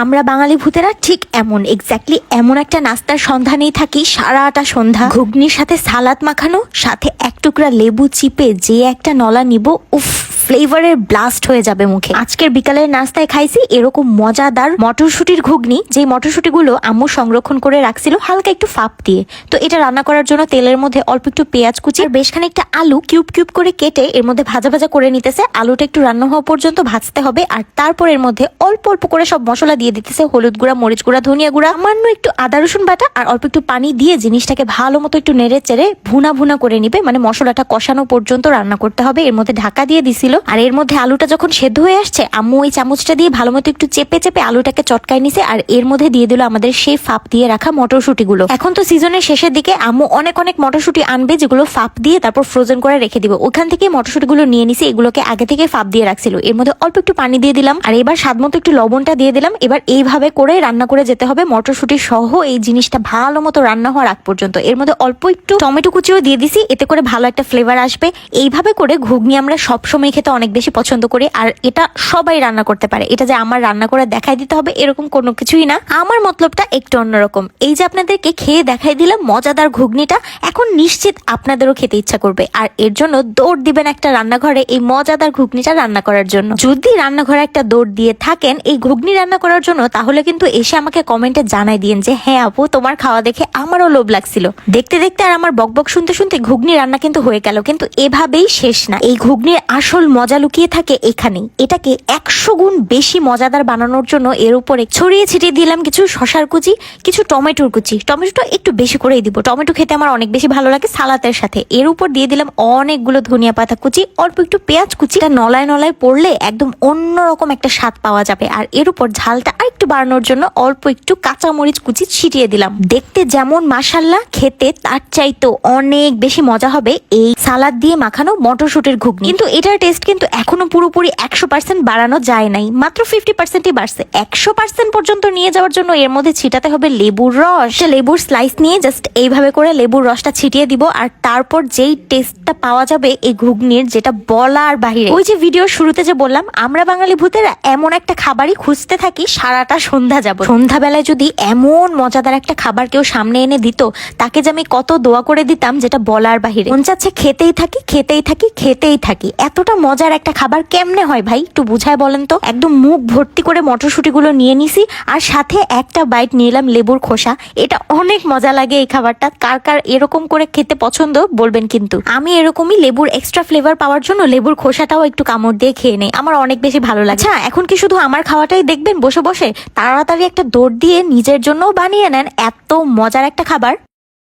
আমরা বাঙালি ভূতেরা ঠিক এমন এক্স্যাক্টলি এমন একটা নাস্তার সন্ধানেই থাকি সারাটা সন্ধ্যা। ঘুগনির সাথে সালাদ মাখানো, সাথে এক টুকরা লেবু চিপে যে একটা নলা নিব, উফ। ফ্লেভারের ব্লাস্ট হয়ে যাবে মুখে। আজকের বিকালের নাস্তায় খাইছি এরকম মজাদার মটরশুটির ঘুগনি যে মটরশুটিগুলো আম্মু সংরক্ষণ করে রাখছিল হালকা একটু ফাপ দিয়ে। তো এটা রান্না করার জন্য তেলের মধ্যে অল্প একটু পেঁয়াজ কুচি আর বেশ খানিকটা আলু কিউব কিউব করে কেটে এর মধ্যে ভাজা ভাজা করে নিতেছে। আলুটা একটু রান্না হওয়া পর্যন্ত ভাজতে হবে আর তারপর এর মধ্যে অল্প অল্প করে সব মশলা দিয়ে দিতেছে হলুদ গুঁড়া, মরিচ গুঁড়া, ধনিয়া গুঁড়া, সামান্য একটু আদা, রসুন বাটা আর অল্প একটু পানি দিয়ে জিনিসটাকে ভালো মতো একটু নেড়ে চেড়ে ভুনা ভুনা করে নিবে। মানে মশলাটা কষানো পর্যন্ত রান্না করতে হবে। এর মধ্যে ঢাকা দিয়ে দিছিল আর এর মধ্যে আলুটা যখন সেদ্ধ হয়ে আসছে, আম্মু ওই চামচটা দিয়ে ভালো মতো একটু চেপে চেপে আলুটাকে চটকায় নিছে আর এর মধ্যে দিয়ে দিল আমাদের সেই ফাপ দিয়ে রাখা মটরশুটি গুলো এখন তো সিজনের শেষের দিকে আম্মু অনেক অনেক মটরশুটি আনবে যেগুলো ফাপ দিয়ে তারপর ফ্রোজেন করে রেখে দিবে। ওখান থেকে মটরশুটি গুলো নিয়ে নিছি, এগুলোকে আগে থেকে ফাপ দিয়ে রাখছিল। এর মধ্যে অল্প একটু পানি দিয়ে দিলাম আর এবার স্বাদ মতো একটু লবণটা দিয়ে দিলাম। এবার এইভাবে করে রান্না করে যেতে হবে মটরশুটি সহ এই জিনিসটা ভালো মতো রান্না হওয়ার আগ পর্যন্ত। এর মধ্যে অল্প একটু টমেটো কুচিও দিয়ে দিছি, এতে করে ভালো একটা ফ্লেভার আসবে। এইভাবে করে ঘুগনি আমরা সবসময় খেতে অনেক বেশি পছন্দ করি, আর এটা সবাই রান্না করতে পারে। এটা যে আমার রান্না করে দেখাই দিতে হবে, এরকম কোনো কিছুই না। আমার মতলবটা একটু অন্যরকম। এই যে আপনাদেরকে খেয়ে দেখাই দিলাম মজাদার ঘুগনিটা, এখন নিশ্চিত আপনাদেরও খেতে ইচ্ছা করবে। আর এর জন্য দৌড় দিবেন একটা রান্নাঘরে এই মজাদার ঘুগনিটা রান্না করার জন্য। যদি রান্নাঘরে একটা দৌড় দিয়ে থাকেন এই ঘুগনি রান্না করার জন্য, তাহলে কিন্তু এসে আমাকে কমেন্টে জানাই দিন যে হ্যাঁ আপু, তোমার খাওয়া দেখে আমারও লোভ লাগছিল। দেখতে দেখতে আর আমার বকবক শুনতে শুনতে ঘুগনি রান্না কিন্তু হয়ে গেল। কিন্তু এভাবেই শেষ না। এই ঘুগনির আসল মজা লুকিয়ে থাকে এখানেই। এটাকে একশো গুণ বেশি মজাদার বানানোর জন্য এর উপরে ছড়িয়ে ছিটিয়ে দিলাম কিছু শশার কুচি, কিছু টমেটোর কুচি। টমেটোটা একটু বেশি করেই দিব। টমেটো খেতে আমার অনেক বেশি ভালো লাগে সালাতের সাথে। এর উপর দিয়ে দিলাম অনেকগুলো ধনিয়া পাতা কুচি, অল্প একটু পেঁয়াজ কুচি নলায় নলায় পড়লে একদম অন্যরকম একটা স্বাদ পাওয়া যাবে। আর এর উপর ঝালটা আর একটু বাড়ানোর জন্য অল্প একটু কাঁচামরিচ কুচি ছিটিয়ে দিলাম। দেখতে যেমন মাসাল্লাহ খেতে তার চাইতো অনেক বেশি মজা হবে এই সালাদ দিয়ে মাখানো মটরশুটির ঘুগনি। কিন্তু এটার টেস্ট কিন্তু এখনও পুরোপুরি একশো পার্সেন্ট বাড়ানো যায় নাই। মাত্র ফিফটি পার্সেন্টই বাড়ছে। একশো পার্সেন্ট পর্যন্ত নিয়ে যাওয়ার জন্য এর মধ্যে ছিটাতে হবে লেবুর রস। লেবুর স্লাইস নিয়ে জাস্ট এইভাবে করে লেবুর রসটা ছিটিয়ে দিব আর তারপর যেই টেস্টটা পাওয়া যাবে এই ঘুগনির যেটা বলার বাহিরে। ওই যে ভিডিও শুরুতে যে বললাম, আমরা বাঙালি ভূতেরা এমন একটা খাবারই খুঁজতে থাকি, সারাটা সন্ধ্যা যাব সন্ধ্যাবেলায় যদি এমন মজাদার একটা খাবার কেউ সামনে এনে দিত, তাকে যে আমি কত দোয়া করে দিতাম যেটা বলার বাহিরে। মন চাচ্ছে খেতেই থাকি খেতেই থাকি খেতেই থাকি। এতটা মজার একটা খাবার কেমনে হয় ভাই? একটু বুঝায় বলেন তো। একদম মুখ ভর্তি করে মটরশুটি গুলো নিয়ে নিছি, আর সাথে একটা বাইট নিলাম লেবুর খোসা। এটা অনেক মজা লাগে এই খাবারটা। কার কার এরকম করে খেতে পছন্দ বলবেন কিন্তু। আমি এরকমই লেবুর এক্সট্রা ফ্লেভার পাওয়ার জন্য লেবুর খোসাটাও একটু কামড় দিয়ে খেয়ে নেই। আমার অনেক বেশি ভালো লাগে। আচ্ছা এখন কি শুধু আমার খাওয়াটাই দেখবেন বসে বসে? তাড়াতাড়ি একটা দৌড় দিয়ে নিজের জন্যও বানিয়ে নেন। এত মজার একটা খাবার।